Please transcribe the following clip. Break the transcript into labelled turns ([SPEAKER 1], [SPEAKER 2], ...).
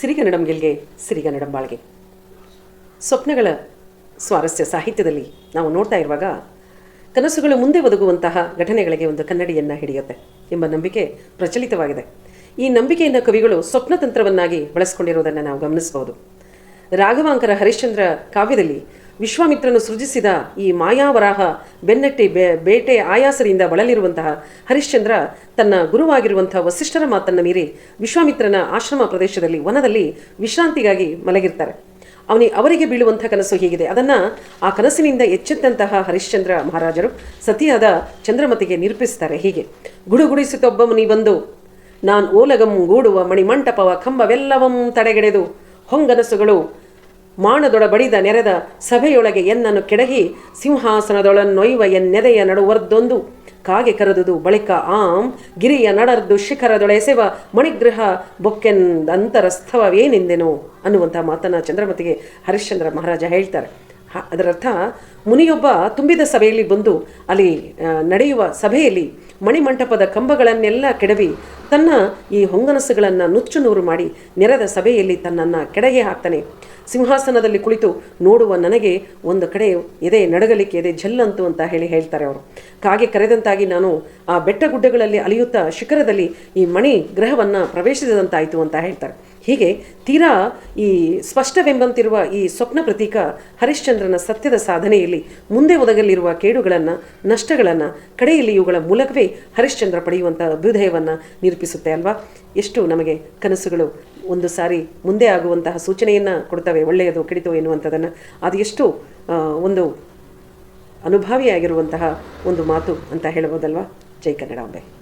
[SPEAKER 1] ಸಿರಿಗನ್ನಡಂ ಗೆಲ್ಗೆ ಸಿರಿಗನ್ನಡಂ ಬಾಳ್ಗೆ. ಸ್ವಪ್ನಗಳ ಸ್ವಾರಸ್ಯ ಸಾಹಿತ್ಯದಲ್ಲಿ ನಾವು ನೋಡ್ತಾ ಇರುವಾಗ ಕನಸುಗಳು ಮುಂದೆ ಒದಗುವಂತಹ ಘಟನೆಗಳಿಗೆ ಒಂದು ಕನ್ನಡಿಯನ್ನು ಹಿಡಿಯುತ್ತೆ ಎಂಬ ನಂಬಿಕೆ ಪ್ರಚಲಿತವಾಗಿದೆ. ಈ ನಂಬಿಕೆಯನ್ನು ಕವಿಗಳು ಸ್ವಪ್ನತಂತ್ರವನ್ನಾಗಿ ಬಳಸ್ಕೊಂಡಿರುವುದನ್ನು ನಾವು ಗಮನಿಸಬಹುದು. ರಾಘವಾಂಕರ ಹರಿಶ್ಚಂದ್ರ ಕಾವ್ಯದಲ್ಲಿ ವಿಶ್ವಾಮಿತ್ರನು ಸೃಜಿಸಿದ ಈ ಮಾಯಾವರಾಹ ಬೆನ್ನಟ್ಟಿ ಬೇ ಬೇಟೆ ಆಯಾಸರಿಂದ ಬಳಲಿರುವಂತಹ ಹರಿಶ್ಚಂದ್ರ ತನ್ನ ಗುರುವಾಗಿರುವಂತಹ ವಸಿಷ್ಠರ ಮಾತನ್ನು ಮೀರಿ ವಿಶ್ವಾಮಿತ್ರನ ಆಶ್ರಮ ಪ್ರದೇಶದಲ್ಲಿ, ವನದಲ್ಲಿ ವಿಶ್ರಾಂತಿಗಾಗಿ ಮಲಗಿರ್ತಾರೆ. ಅವನಿ ಅವರಿಗೆ ಬೀಳುವಂಥ ಕನಸು ಹೀಗಿದೆ. ಅದನ್ನು ಆ ಕನಸಿನಿಂದ ಎಚ್ಚೆತ್ತಂತಹ ಹರಿಶ್ಚಂದ್ರ ಮಹಾರಾಜರು ಸತಿಯಾದ ಚಂದ್ರಮತಿಗೆ ನಿರೂಪಿಸ್ತಾರೆ. ಹೀಗೆ ಗುಡುಗುಡಿಸುತ್ತೊಬ್ಬ ಮುನಿ ಬಂದು, ನಾನು ಓಲಗಂ ಗೂಡುವ ಮಣಿಮಂಟಪವ ಕಂಬವೆಲ್ಲವಂ ತಡೆಗೆಡೆದು, ಹೊಂಗನಸುಗಳು ಮಾಣದೊಡ ಬಡಿದ ನೆರೆದ ಸಭೆಯೊಳಗೆ ಎನ್ನನ್ನು ಕೆಡಹಿ ಸಿಂಹಾಸನದೊಳನ್ನೊಯ್ವ ಎನ್ನೆದೆಯ ನಡುವರ್ದೊಂದು. ಕಾಗೆ ಕರೆದುದು ಬಳಿಕ ಆಂ ಗಿರಿಯ ನಡರ್ದು ಶಿಖರದೊಳೆಸೆವ ಮಣಿಗೃಹ ಬೊಕ್ಕೆನ್ ಅಂತರಸ್ಥವವೇನೆಂದೆನು ಅನ್ನುವಂಥ ಮಾತನ್ನು ಚಂದ್ರಮತಿಗೆ ಹರಿಶ್ಚಂದ್ರ ಮಹಾರಾಜ ಹೇಳ್ತಾರೆ. ಅದರರ್ಥ ಮುನಿಯೊಬ್ಬ ತುಂಬಿದ ಸಭೆಯಲ್ಲಿ ಬಂದು ಅಲ್ಲಿ ನಡೆಯುವ ಸಭೆಯಲ್ಲಿ ಮಣಿಮಂಟಪದ ಕಂಬಗಳನ್ನೆಲ್ಲ ಕೆಡವಿ ತನ್ನ ಈ ಹೊಂಗನಸುಗಳನ್ನು ನುಚ್ಚು ನೂರು ಮಾಡಿ ನೆರೆದ ಸಭೆಯಲ್ಲಿ ತನ್ನನ್ನು ಕೆಡಗೆ ಹಾಕ್ತಾನೆ. ಸಿಂಹಾಸನದಲ್ಲಿ ಕುಳಿತು ನೋಡುವ ನನಗೆ ಒಂದು ಕಡೆ ಎದೆ ನಡಗಲಿಕ್ಕೆ ಎದೆ ಜಲ್ಲಂತು ಅಂತ ಹೇಳಿ ಹೇಳ್ತಾರೆ ಅವರು. ಕಾಗೆ ಕರೆದಂತಾಗಿ ನಾನು ಆ ಬೆಟ್ಟ ಗುಡ್ಡಗಳಲ್ಲಿ ಅಲಿಯುತ್ತಾ ಶಿಖರದಲ್ಲಿ ಈ ಮಣಿ ಗ್ರಹವನ್ನು ಪ್ರವೇಶಿಸಿದಂತಾಯಿತು ಅಂತ ಹೇಳ್ತಾರೆ. ಹೀಗೆ ತೀರಾ ಈ ಸ್ಪಷ್ಟವೆಂಬಂತಿರುವ ಈ ಸ್ವಪ್ನ ಪ್ರತೀಕ ಹರಿಶ್ಚಂದ್ರನ ಸತ್ಯದ ಸಾಧನೆಯಲ್ಲಿ ಮುಂದೆ ಒದಗಲಿರುವ ಕೇಡುಗಳನ್ನು, ನಷ್ಟಗಳನ್ನು, ಕಡೆಯಲ್ಲಿ ಇವುಗಳ ಮೂಲಕವೇ ಹರಿಶ್ಚಂದ್ರ ಪಡೆಯುವಂಥ ಅಭ್ಯುದಯವನ್ನು ನಿರೂಪಿಸುತ್ತೆ ಅಲ್ವಾ? ಎಷ್ಟು ನಮಗೆ ಕನಸುಗಳು ಒಂದು ಸಾರಿ ಮುಂದೆ ಆಗುವಂತಹ ಸೂಚನೆಯನ್ನು ಕೊಡ್ತವೆ, ಒಳ್ಳೆಯದು, ಕೆಡಿತು ಎನ್ನುವಂಥದ್ದನ್ನು ಅದು ಎಷ್ಟು ಒಂದು ಅನುಭಾವಿಯಾಗಿರುವಂತಹ ಒಂದು ಮಾತು ಅಂತ ಹೇಳ್ಬೋದಲ್ವಾ? ಜೈ ಕನ್ನಡಾಂಬೆ